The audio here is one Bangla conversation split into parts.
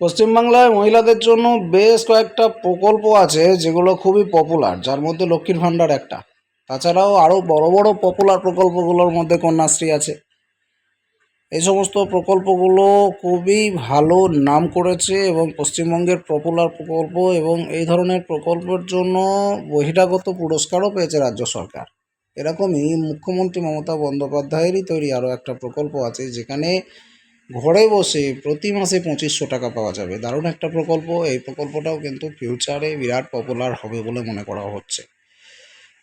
পশ্চিমবাংলায় মহিলাদের জন্য বেশ কয়েকটা প্রকল্প আছে যেগুলো খুবই পপুলার যার মধ্যে লক্ষ্মীর ভাণ্ডার একটা। তাছাড়াও আরও বড় বড় পপুলার প্রকল্পগুলোর মধ্যে কন্যাশ্রী আছে। এই সমস্ত প্রকল্পগুলো খুবই ভালো নাম করেছে এবং পশ্চিমবঙ্গের পপুলার প্রকল্প এবং এই ধরনের প্রকল্পের জন্য বহিরাগত পুরস্কারও পেয়েছে রাজ্য সরকার। এরকমই মুখ্যমন্ত্রী মমতা বন্দ্যোপাধ্যায়েরই তৈরি আরও একটা প্রকল্প আছে যেখানে ঘরে বসে প্রতি মাসে পঁচিশশো টাকা পাওয়া যাবে। দারুণ একটা প্রকল্প। এই প্রকল্পটাও কিন্তু ফিউচারে বিরাট পপুলার হবে বলে মনে করা হচ্ছে।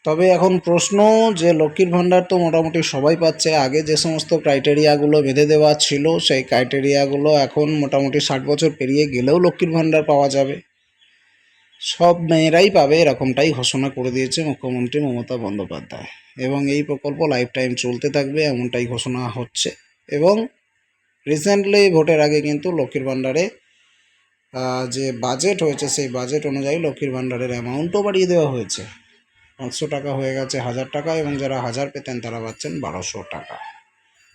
তবে এখন প্রশ্ন যে, লক্ষ্মীর ভাণ্ডার তো মোটামুটি সবাই পাচ্ছে। আগে যে সমস্ত ক্রাইটেরিয়াগুলো বেঁধে দেওয়া ছিল, সেই ক্রাইটেরিয়াগুলো এখন মোটামুটি ষাট বছর পেরিয়ে গেলেও লক্ষ্মীর ভাণ্ডার পাওয়া যাবে। সব মেয়েরাই পাবে, এরকমটাই ঘোষণা করে দিয়েছে মুখ্যমন্ত্রী মমতা বন্দ্যোপাধ্যায়। এবং এই প্রকল্প লাইফ টাইম চলতে থাকবে, এমনটাই ঘোষণা হচ্ছে। এবং রিসেন্টলি ভোটের আগে কিন্তু লক্ষ্মীর ভাণ্ডারে যে বাজেট হয়েছে, সেই বাজেট অনুযায়ী লক্ষ্মীর ভাণ্ডারের অ্যামাউন্টও বাড়িয়ে দেওয়া হয়েছে। পাঁচশো টাকা হয়ে গেছে হাজার টাকা এবং যারা হাজার পেতেন তারা পাচ্ছেন বারোশো টাকা।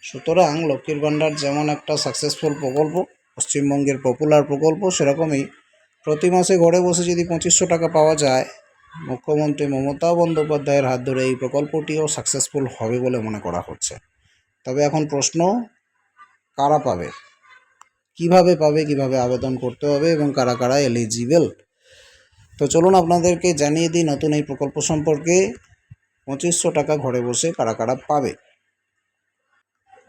সুতরাং লক্ষ্মীর ভাণ্ডার যেমন একটা সাকসেসফুল প্রকল্প, পশ্চিমবঙ্গের পপুলার প্রকল্প, সেরকমই প্রতি মাসে ঘরে বসে যদি পঁচিশশো টাকা পাওয়া যায়, মুখ্যমন্ত্রী মমতা বন্দ্যোপাধ্যায়ের হাত ধরে এই প্রকল্পটিও সাকসেসফুল হবে বলে মনে করা হচ্ছে। তবে এখন প্রশ্ন কারা পাবে? কীভাবে পাবে, কীভাবে আবেদন করতে হবে এবং কারা কারা এলিজিবল তো চলুন আপনাদেরকে জানিয়ে দিই নতুন এই প্রকল্প সম্পর্কে। পঁচিশশো টাকা ঘরে বসে কারা কারা পাবে?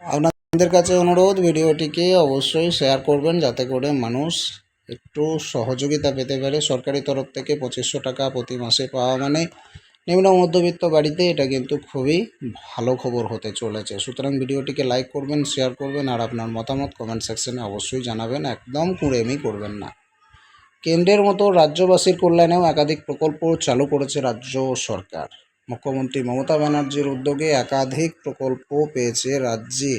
আপনাদের কাছে অনুরোধ, ভিডিওটিকে অবশ্যই শেয়ার করবেন যাতে করে মানুষ একটু সহযোগিতা পেতে পারে। সরকারি তরফ থেকে পঁচিশশো টাকা প্রতি মাসে পাওয়া মানে নিম্ন মধ্যবিত্ত বাড়িতে এটা কিন্তু খুবই ভালো খবর হতে চলেছে। সুতরাং ভিডিওটিকে লাইক করবেন শেয়ার করবেন আর আপনার মতামত কমেন্ট সেকশনে অবশ্যই জানাবেন। একদম কুড়েমি করবেন না। কেন্দ্রের মতো রাজ্যবাসীর কল্যাণেও একাধিক প্রকল্প চালু করেছে রাজ্য সরকার। মুখ্যমন্ত্রী মমতা ব্যানার্জির উদ্যোগে একাধিক প্রকল্প পেয়েছে রাজ্যে,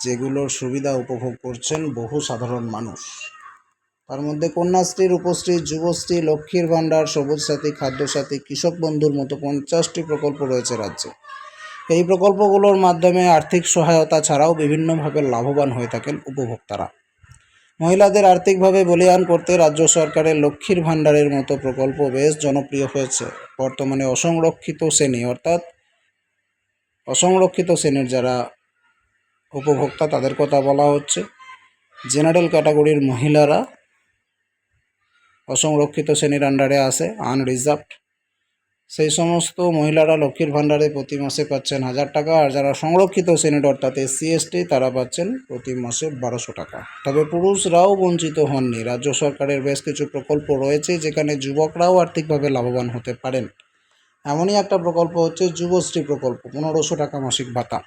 যেগুলোর সুবিধা উপভোগ করছেন বহু সাধারণ মানুষ। তার মধ্যে কন্যাশ্রী, রূপশ্রী, যুবশ্রী, লক্ষ্মীর ভাণ্ডার, সবুজ সাথী খাদ্যসাথী কৃষক বন্ধুর মতো পঞ্চাশটি প্রকল্প রয়েছে রাজ্যে। এই প্রকল্পগুলোর মাধ্যমে আর্থিক সহায়তা ছাড়াও বিভিন্নভাবে লাভবান হয়ে থাকেন উপভোক্তারা। মহিলাদের আর্থিকভাবে বলিয়ান করতে রাজ্য সরকারের লক্ষ্মীর ভাণ্ডারের মতো প্রকল্প বেশ জনপ্রিয় হয়েছে। বর্তমানে অসংরক্ষিত শ্রেণি, অর্থাৎ অসংরক্ষিত শ্রেণির যারা উপভোক্তা, তাদের কথা বলা হচ্ছে। জেনারেল ক্যাটাগরির মহিলারা অসংরক্ষিত শ্রেণির আন্ডারে আসে আনরিজার্ভড সেই সমস্ত মহিলারা লক্ষ্মীর ভাণ্ডারে প্রতি মাসে পাচ্ছেন হাজার টাকা, আর যারা সংরক্ষিত শ্রেণির, অর্থাৎ এসসি এসটি তারা পাচ্ছেন প্রতি মাসে বারোশো টাকা। তবে পুরুষরাও বঞ্চিত হননি। রাজ্য সরকারের বেশ কিছু প্রকল্প রয়েছে, যেখানে যুবকরাও আর্থিকভাবে লাভবান হতে পারেন। এমনই একটা প্রকল্প হচ্ছে যুবশ্রী প্রকল্প, পনেরোশো টাকা মাসিক ভাতা।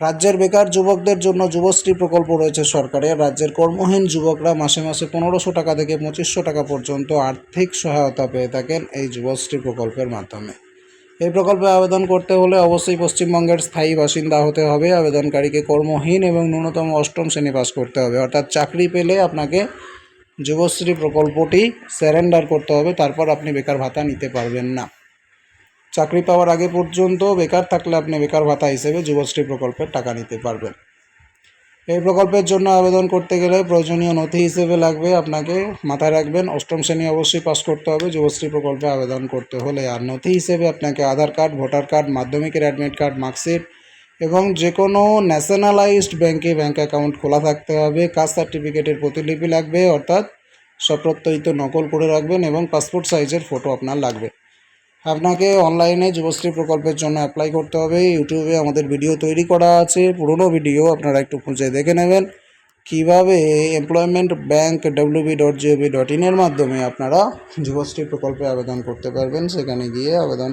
রাজ্যের বেকার যুবকদের জন্য যুবশ্রী প্রকল্প রয়েছে সরকারের। রাজ্যের কর্মহীন যুবকরা মাসে মাসে পনেরোশো টাকা থেকে পঁচিশশো টাকা পর্যন্ত আর্থিক সহায়তা পেয়ে থাকেন এই যুবশ্রী প্রকল্পের মাধ্যমে। এই প্রকল্পে আবেদন করতে হলে অবশ্যই পশ্চিমবঙ্গের স্থায়ী বাসিন্দা হতে হবে। আবেদনকারীকে কর্মহীন এবং ন্যূনতম অষ্টম শ্রেণি পাস করতে হবে। অর্থাৎ চাকরি পেলে আপনাকে যুবশ্রী প্রকল্পটি স্যারেন্ডার করতে হবে। তারপর আপনি বেকার ভাতা নিতে পারবেন না। চাকরি পাওয়ার আগে পর্যন্ত বেকার থাকলে আপনি বেকার ভাতা হিসেবে যুবশ্রী প্রকল্পের টাকা নিতে পারবেন। এই প্রকল্পের জন্য আবেদন করতে গেলে প্রয়োজনীয় নথি হিসেবে লাগবে আপনাকে, মাথায় রাখবেন, অষ্টম শ্রেণি অবশ্যই পাস করতে হবে যুবশ্রী প্রকল্পে আবেদন করতে হলে আর নথি হিসেবে আপনাকে আধার কার্ড, ভোটার কার্ড, মাধ্যমিকের অ্যাডমিট কার্ড, মার্কশিট এবং যে কোনো ন্যাশনালাইজড ব্যাংকে ব্যাঙ্ক অ্যাকাউন্ট খোলা থাকতে হবে। কাস্ট সার্টিফিকেটের প্রতিলিপি লাগবে, অর্থাৎ সপ্রত্যয়িত নকল করে রাখবেন এবং পাসপোর্ট সাইজের ফটো আপনার লাগবে। আপনাকে অনলাইনে যুবশ্রী প্রকল্পের জন্য অ্যাপ্লাই করতে হবে। ইউটিউবে আমাদের ভিডিও তৈরি করা আছে। পুরনো ভিডিও আপনারা একটু খুঁজে দেখে নেবেন। কীভাবে employment bank W B dot G O V dot ইনের মাধ্যমে আপনারা যুবশ্রী প্রকল্পে আবেদন করতে পারবেন, সেখানে গিয়ে আবেদন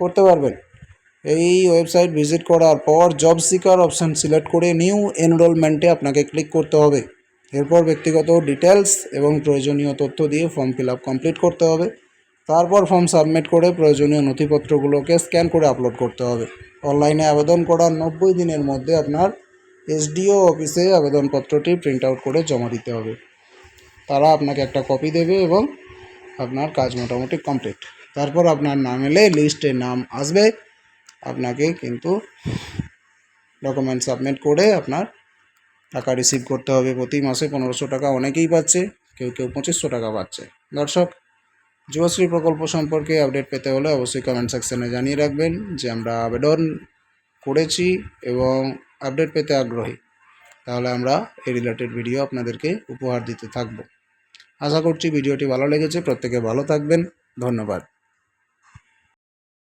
করতে পারবেন। এই ওয়েবসাইট ভিজিট করার পর জব সিকার অপশান সিলেক্ট করে নিউ এনরোলমেন্টে আপনাকে ক্লিক করতে হবে। এরপর ব্যক্তিগত ডিটেলস এবং প্রয়োজনীয় তথ্য দিয়ে ফর্ম ফিল আপ কমপ্লিট করতে হবে। তারপর ফর্ম সাবমিট করে প্রয়োজনীয় নথিপত্রগুলোকে স্ক্যান করে আপলোড করতে হবে। অনলাইনে আবেদন করার নব্বই দিনের মধ্যে আপনার এসডিও অফিসে আবেদনপত্রটি প্রিন্ট আউট করে জমা দিতে হবে। তারা আপনাকে একটা কপি দেবে এবং আপনার কাজ মোটামুটি কমপ্লিট তারপর আপনার নাম এলে লিস্টে নাম আসবে। আপনাকে কিন্তু ডকুমেন্ট সাবমিট করে আপনার টাকা রিসিভ করতে হবে। প্রতি মাসে পনেরোশো টাকা অনেকেই পাচ্ছে, কেউ কেউ পঁচিশশো টাকা পাচ্ছে। দর্শক যুবশ্রী প্রকল্প সম্পর্কে আপডেট পেতে হলে অবশ্যই কমেন্ট সেকশানে জানিয়ে রাখবেন যে আমরা আবেদন করেছি এবং আপডেট পেতে আগ্রহী। তাহলে আমরা এই রিলেটেড ভিডিও আপনাদেরকে উপহার দিতে থাকব। আশা করছি ভিডিওটি ভালো লেগেছে। প্রত্যেকে ভালো থাকবেন। ধন্যবাদ।